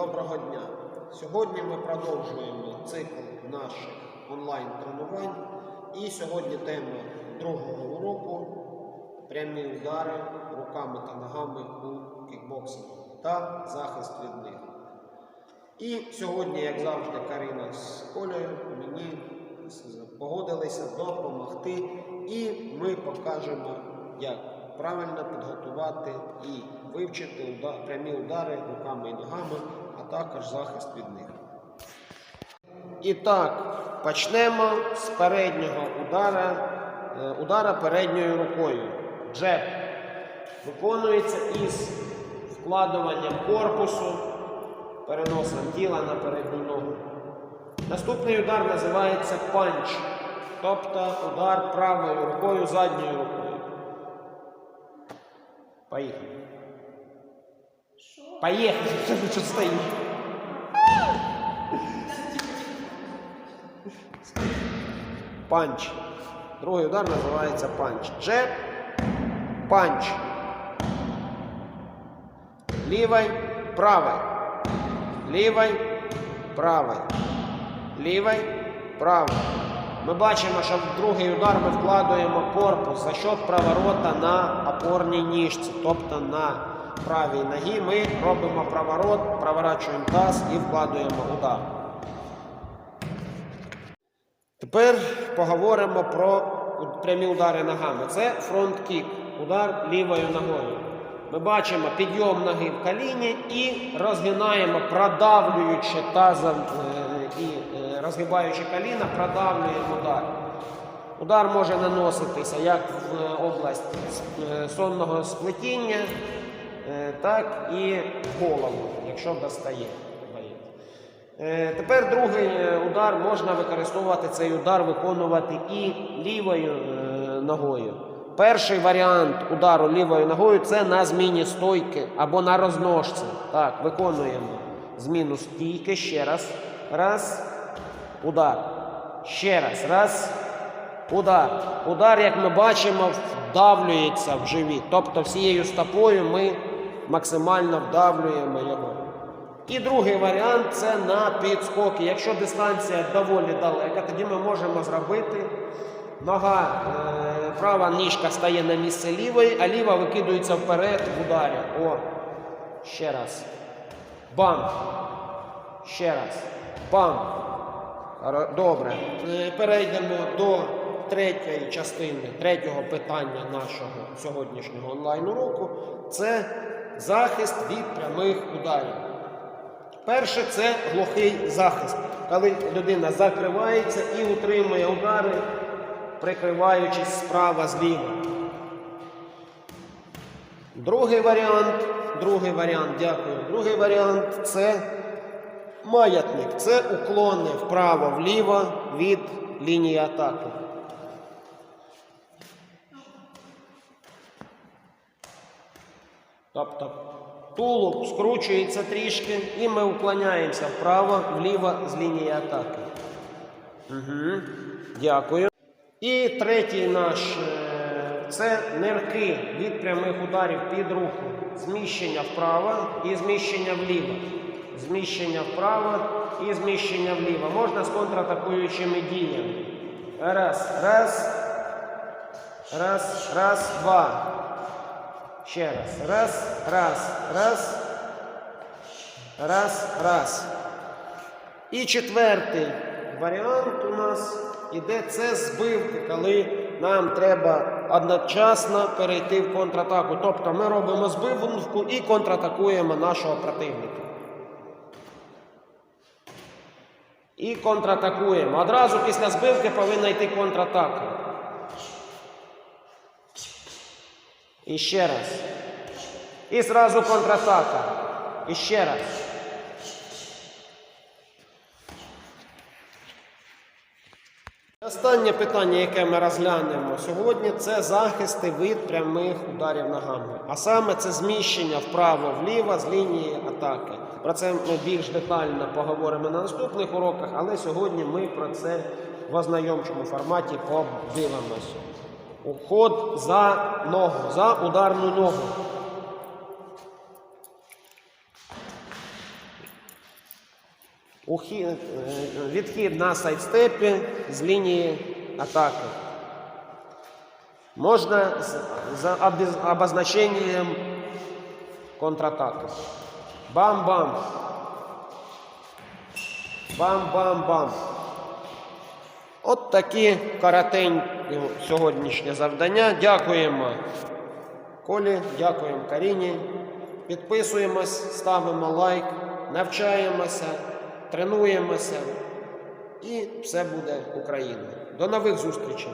доброго дня! Сьогодні ми продовжуємо цикл наших онлайн-тренувань. І сьогодні тема другого уроку прямі удари руками та ногами у кікбоксингу та захист від них. І сьогодні, як завжди, Карина з Колею мені погодилися допомогти, і ми покажемо, як правильно підготувати і вивчити прямі удари руками і ногами, також захист від них. І так, почнемо з переднього удара, е, удара передньою рукою. Джеб. Виконується із вкладуванням корпусу, переносом тіла на передню ногу. Наступний удар називається панч, тобто удар правою рукою, задньою рукою. Поїхали. Поїхали, що ти тут стоїш? Панч. Другий удар називається панч. Джеб, панч. Лівий, правий. Лівий, правий. Лівий, правий. Ми бачимо, що в другий удар ми вкладуємо корпус за счет проворота на опорній ніжці, тобто на правій ногі ми робимо проворот, проворачуємо таз і вкладуємо удар. Тепер поговоримо про прямі удари ногами. Це фронт-кік, удар лівою ногою. Ми бачимо підйом ноги в коліні і розгинаємо, продавлюючи тазом е, і е, розгибаючи коліна, продавлюємо удар. Удар може наноситися як в е, область сонного сплетіння, так і голову, якщо достає. Е, Тепер другий е, удар можна використовувати цей удар, виконувати і лівою е, ногою. Перший варіант удару лівою ногою це на зміні стойки або на розножці. Так, виконуємо зміну стійки. Ще раз. Раз. Удар. Ще раз. Раз. Удар. Удар, як ми бачимо, вдавлюється в живіт. Тобто всією стопою ми максимально вдавлюємо його. І другий варіант це на підскоки. Якщо дистанція доволі далека, тоді ми можемо зробити нога, е, права ніжка стає на місце лівої, а ліва викидується вперед в ударі. О, ще раз. Бам. Ще раз. Бам. Добре. Е, Перейдемо до третьої частини, третього питання нашого сьогоднішнього онлайн-уроку. Це захист від прямих ударів. Перше це глухий захист, коли людина закривається і утримує удари, прикриваючись справа зліва. Другий варіант, другий варіант, дякую. Другий варіант це маятник. Це уклони вправо-вліво від лінії атаки. Тобто тулуб скручується трішки, і ми уклоняємося вправо-вліво з лінії атаки. Угу. Дякую. І третій наш е, це нирки від прямих ударів під руку. Зміщення вправо і зміщення вліво. Зміщення вправо і зміщення вліво. Можна з контратакуючими діями. Раз, раз. Раз, раз, два. Ще раз. Раз, раз, раз. Раз, раз. І четвертий варіант у нас іде це збивки, коли нам треба одночасно перейти в контратаку. Тобто ми робимо збивку і контратакуємо нашого противника. І контратакуємо. Одразу після збивки повинна йти контратака. І раз. І зразу контратака. І раз. Останнє питання, яке ми розглянемо сьогодні, це захисти від прямих ударів ногами. А саме це зміщення вправо-вліво з лінії атаки. Про це ми більш детально поговоримо на наступних уроках, але сьогодні ми про це в ознайомчому форматі подивимося. Уход за ногу, за ударну ногу. ухід, е, відхід на сайдстепі з лінії атаки. Можна з, з обозначенням контратаки. Бам-бам. Бам-бам-бам. От такі коротенькі сьогоднішнє завдання. Дякуємо Колі, дякуємо Каріні. Підписуємось, ставимо лайк, навчаємося, тренуємося. І все буде Україна. До нових зустрічей!